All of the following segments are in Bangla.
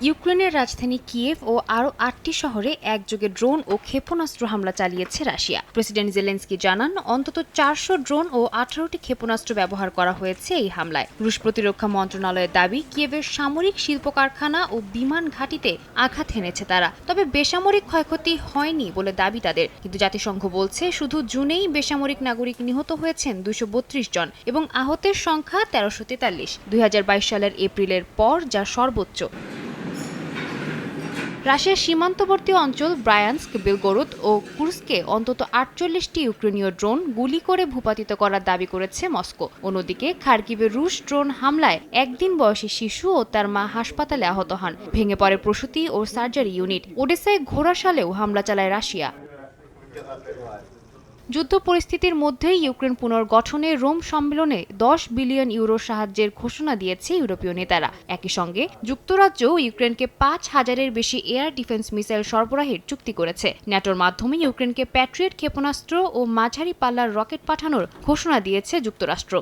ইউক্রেনের রাজধানী কিয়েভ ও আরও আটটি শহরে একযোগে ড্রোন ও ক্ষেপণাস্ত্র হামলা চালিয়েছে রাশিয়া। প্রেসিডেন্ট জেলেন্সকি জানান, অন্তত চারশো ড্রোন ও আঠারোটি ক্ষেপণাস্ত্র ব্যবহার করা হয়েছে এই হামলায়। রুশ প্রতিরক্ষা মন্ত্রণালয়ের দাবি, কিয়েভের সামরিক শিল্প কারখানা ও বিমান ঘাঁটিতে আঘাত হেনেছে তারা। তবে বেসামরিক ক্ষয়ক্ষতি হয়নি বলে দাবি তাদের। কিন্তু জাতিসংঘ বলছে, শুধু জুনেই বেসামরিক নাগরিক নিহত হয়েছেন দুশো জন এবং আহতের সংখ্যা তেরোশো তেতাল্লিশ। দুই সালের এপ্রিলের পর যা সর্বোচ্চ। রাশিয়ার সীমান্তবর্তী অঞ্চল ব্রায়ান্স বেলগোরোদ ও কুর্সকে অন্তত আটচল্লিশটি ইউক্রেনীয় ড্রোন গুলি করে ভূপাতিত করার দাবি করেছে মস্কো। অন্যদিকে খার্কিভে রুশ ড্রোন হামলায় একদিন বয়সী শিশু ও তার মা হাসপাতালে আহত হন। ভেঙে পড়ে প্রসূতি ও সার্জারি ইউনিট। ওডেসায় ঘোড়াশালেও হামলা চালায় রাশিয়া। যুদ্ধ পরিস্থিতির মধ্যেই ইউক্রেন পুনর্গঠনে রোম সম্মেলনে দশ বিলিয়ন ইউরো সাহায্যের ঘোষণা দিয়েছে ইউরোপীয় নেতারা। একই সঙ্গে যুক্তরাজ্য ইউক্রেনকে পাঁচ হাজারের বেশি এয়ার ডিফেন্স মিসাইল সরবরাহের চুক্তি করেছে। ন্যাটোর মাধ্যমে ইউক্রেনকে প্যাট্রিয়েট ক্ষেপণাস্ত্র ও মাঝারি পাল্লার রকেট পাঠানোর ঘোষণা দিয়েছে যুক্তরাষ্ট্র।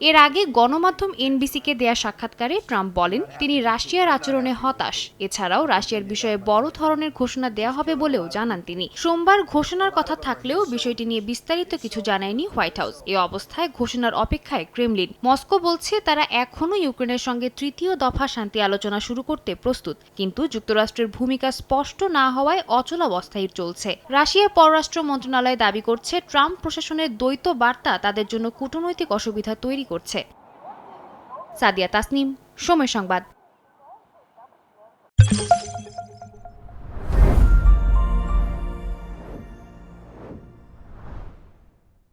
এর আগে গণমাধ্যম এনবিসিকে দেয়া সাক্ষাৎকারে ট্রাম্প বলেন, তিনি রাশিয়ার আচরণে হতাশ। এছাড়াও রাশিয়ার বিষয়ে বড় ধরনের ঘোষণা দেয়া হবে বলেও জানান তিনি। সোমবার ঘোষণার কথা থাকলেও বিষয়টি নিয়ে বিস্তারিত কিছু জানায়নি হোয়াইট হাউস। এ অবস্থায় ঘোষণার অপেক্ষায় ক্রেমলিন। মস্কো বলছে, তারা এখনও ইউক্রেনের সঙ্গে তৃতীয় দফা শান্তি আলোচনা শুরু করতে প্রস্তুত। কিন্তু যুক্তরাষ্ট্রের ভূমিকা স্পষ্ট না হওয়ায় অচলাবস্থায় চলছে। রাশিয়ার পররাষ্ট্র মন্ত্রণালয় দাবি করছে, ট্রাম্প প্রশাসনের দ্বৈত বার্তা তাদের জন্য কূটনৈতিক অসুবিধা তৈরি করছে। সাদিয়া তাসনিম সময় সংবাদ।